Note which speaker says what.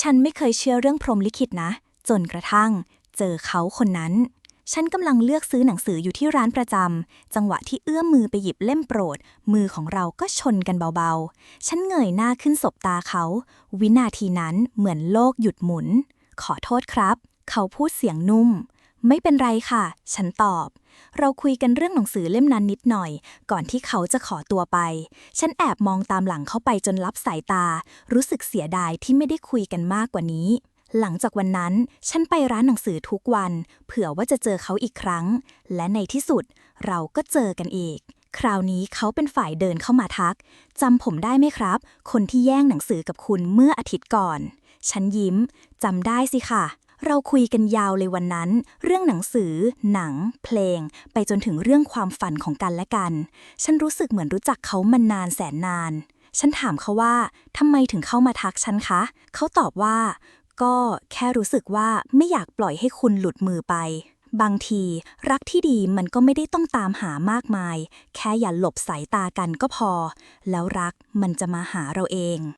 Speaker 1: ฉันไม่เคยเชื่อเรื่องพรหมลิขิตนะ จนกระทั่ง เจอเขาคนนั้น ฉันกำลังเลือกซื้อหนังสืออยู่ที่ร้านประจำ จังหวะที่เอื้อมมือไปหยิบเล่มโปรด มือของเราก็ชนกันเบาๆ ฉันเงยหน้าขึ้นสบตาเขา วินาทีนั้นเหมือนโลกหยุดหมุน ขอโทษครับ เขาพูดเสียงนุ่ม ไม่เป็นไรค่ะ ฉันตอบ เราคุยกันเรื่องหนังสือเล่มนั้นนิดหน่อย ก่อนที่เขาจะขอตัวไป ฉันแอบมองตามหลังเข้าไปจนลับสายตา รู้สึกเสียดายที่ไม่ได้คุยกันมากกว่านี้ หลังจากวันนั้น ฉันไปร้านหนังสือทุกวัน เผื่อว่าจะเจอเขาอีกครั้ง และในที่สุด เราก็เจอกันอีก คราวนี้เขาเป็นฝ่ายเดินเข้ามาทักจำผมได้ไหมครับ คนที่แย่งหนังสือกับคุณเมื่ออาทิตย์ก่อน ฉันยิ้มจำได้สิค่ะ เราคุยกันยาวเลยวันนั้น เรื่องหนังสือ หนัง เพลง ไปจนถึงเรื่องความฝันของกันและกัน ฉันรู้สึกเหมือนรู้จักเขามานานแสนนาน ฉันถามเขาว่าทำไมถึงเข้ามาทักฉันคะ เขาตอบว่า ก็แค่รู้สึกว่าไม่อยากปล่อยให้คุณหลุดมือไป บางที รักที่ดีมันก็ไม่ได้ต้องตามหามากมาย แค่อย่าหลบสายตากันก็พอ แล้วรักมันจะมาหาเราเอง